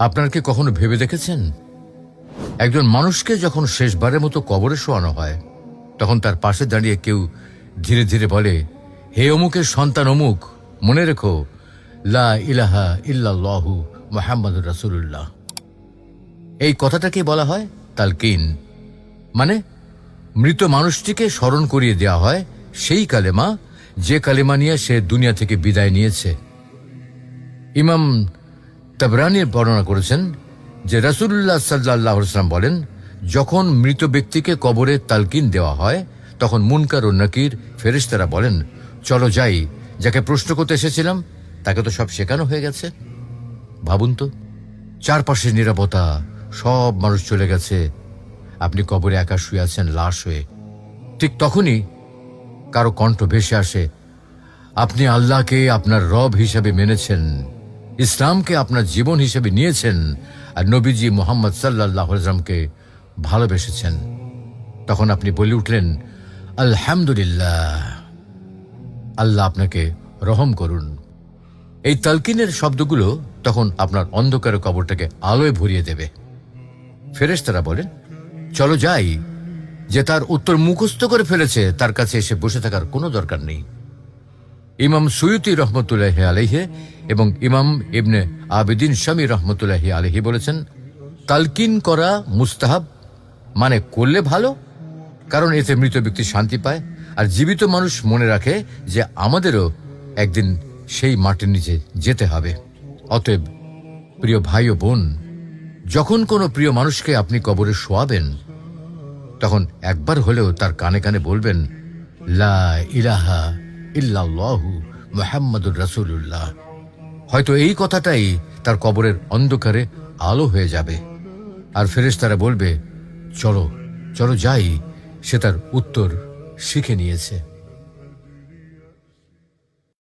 আপনার কি কখনো ভেবে দেখেছেন? একজন মানুষকে যখন শেষবারের মতো কবরে শোয়ানো হয়, তখন তার পাশে দাঁড়িয়ে কেউ ধীরে ধীরে বলে, হে অমুকের সন্তান অমুক, মনে রেখো, লা ইলাহা ইল্লাল্লাহু মোহাম্মদ রাসূলুল্লাহ। এই কথাটাকে বলা হয় তালকিন। মানে মৃত মানুষটিকে স্মরণ করিয়ে দেওয়া হয় সেই কালেমা, যে কালেমা নিয়ে সে দুনিয়া থেকে বিদায় নিয়েছে। ইমাম তাবরানির বর্ণনা করেছেন যে রাসুল্লাহ সাল্লাহ সাল্লাম বলেন, যখন মৃত ব্যক্তিকে কবরে তালকিন দেওয়া হয়, তখন মুনকার ও নাকির ফেরেশতারা বলেন, চলো যাই, যাকে প্রশ্ন করতে এসেছিলাম, তাকে তো সব শেখানো হয়ে গেছে। ভাবুন তো চারপাশের নিরাপত্তা, সব মানুষ চলে গেছে। আপনি কবরে একা শুয়ে আছেন, লাশ হয়ে। ঠিক তখনই কারও কণ্ঠ ভেসে আসে, আপনি আল্লাহকে আপনার রব হিসাবে মেনেছেন। ইসলামকে আপনার জীবন হিসেবে নিয়েছেন আর নবীজি মোহাম্মদ সাল্লাহামকে ভালোবেসেছেন। তখন আপনি বলে উঠলেন, আলহামদুলিল্লাহ, আল্লাহ আপনাকে রহম করুন। এই তালকিনের শব্দগুলো তখন আপনার অন্ধকার কবরটাকে আলোয় ভরিয়ে দেবে। ফেরেশতারা বলেন, চলো যাই, যে তার উত্তর মুখস্থ করে ফেলেছে, তার কাছে এসে বসে থাকার কোনো দরকার নেই। ইমাম সুয়ুতি রহমতুল্লাহ আলহে এবং ইমাম ইবনে আবেদিন শামী রহমতুল্লাহ আলহি বলেছেন, তালকিন করা মুস্তাহাব মানে করলে ভালো, কারণ এতে মৃত ব্যক্তি শান্তি পায়, আর জীবিত মানুষ মনে রাখে যে আমাদেরও একদিন সেই মাটির নিচে যেতে হবে। অতএব প্রিয় ভাই ও বোন, যখন কোনো প্রিয় মানুষকে আপনি কবরে শোয়াবেন, তখন একবার হলেও তার কানে কানে বলবেন, লা ইলাহা ইল্লাল্লাহু মুহাম্মাদুর রাসূলুল্লাহ। হয়তো এই কথাটাই তার কবরের অন্ধকারে আলো হয়ে যাবে। আর ফেরেশতারা বলবে, চলো চলো যাই। সে তার উত্তর শিখে নিয়েছে।